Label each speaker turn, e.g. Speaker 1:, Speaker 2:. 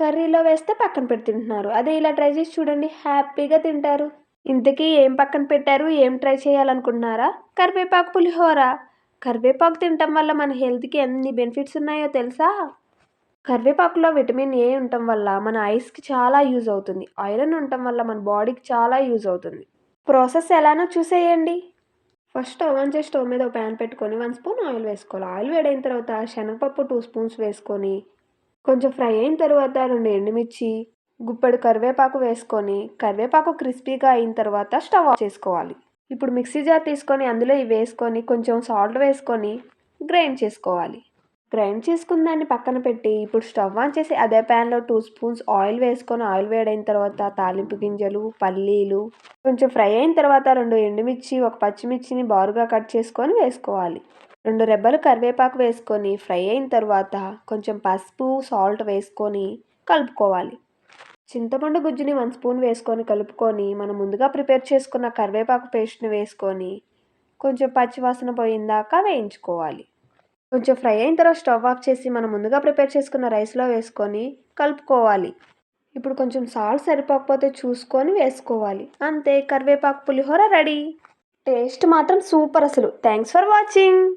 Speaker 1: కర్రీలో వేస్తే పక్కన పెట్టి తింటున్నారు. అదే ఇలా ట్రై చేసి చూడండి. హ్యాపీగా తింటారు. ఇంతకీ ఏం పక్కన పెట్టారు? ఏం ట్రై చేయాలనుకుంటున్నారా? కరివేపాకు పులిహోర. కరివేపాకు తినటం వల్ల మన హెల్త్కి ఎన్ని బెనిఫిట్స్ ఉన్నాయో తెలుసా? కరివేపాకులో విటమిన్ ఏ ఉండటం వల్ల మన ఐస్కి చాలా యూజ్ అవుతుంది. ఐరన్ ఉండటం వల్ల మన బాడీకి చాలా యూజ్ అవుతుంది. ప్రాసెస్ ఎలానో చూసేయండి. ఫస్ట్ స్టవ్ ఆన్ చేసి స్టవ్ మీద ఒక ప్యాన్ పెట్టుకొని వన్ స్పూన్ ఆయిల్ వేసుకోవాలి. ఆయిల్ వేడైన తర్వాత శనగపప్పు టూ స్పూన్స్ వేసుకొని కొంచెం ఫ్రై అయిన తర్వాత రెండు ఎండుమిర్చి గుప్పెడు కరివేపాకు వేసుకొని కరివేపాకు క్రిస్పీగా అయిన తర్వాత స్టవ్ ఆఫ్ చేసుకోవాలి. ఇప్పుడు మిక్సీ జార్ తీసుకొని అందులో ఇవి వేసుకొని కొంచెం సాల్ట్ వేసుకొని గ్రైండ్ చేసుకోవాలి. గ్రైండ్ చేసుకున్న దాన్ని పక్కన పెట్టి ఇప్పుడు స్టవ్ ఆన్ చేసి అదే ప్యాన్లో టూ స్పూన్స్ ఆయిల్ వేసుకొని ఆయిల్ వేడైన తర్వాత తాలింపు గింజలు పల్లీలు కొంచెం ఫ్రై అయిన తర్వాత రెండు ఎండుమిర్చి ఒక పచ్చిమిర్చిని బారుగా కట్ చేసుకొని వేసుకోవాలి. రెండు రెబ్బలు కరివేపాకు వేసుకొని ఫ్రై అయిన తర్వాత కొంచెం పసుపు సాల్ట్ వేసుకొని కలుపుకోవాలి. చింతపండు గుజ్జుని వన్ స్పూన్ వేసుకొని కలుపుకొని మనం ముందుగా ప్రిపేర్ చేసుకున్న కరివేపాకు పేస్ట్ని వేసుకొని కొంచెం పచ్చివాసన పోయిందాకా వేయించుకోవాలి. కొంచెం ఫ్రై అయిన తర్వాత స్టవ్ ఆఫ్ చేసి మనం ముందుగా ప్రిపేర్ చేసుకున్న రైస్లో వేసుకొని కలుపుకోవాలి. ఇప్పుడు కొంచెం సాల్ట్ సరిపోకపోతే చూసుకొని వేసుకోవాలి. అంతే కరివేపాకు పులిహోర రెడీ. టేస్ట్ మాత్రం సూపర్ అసలు. Thanks for watching.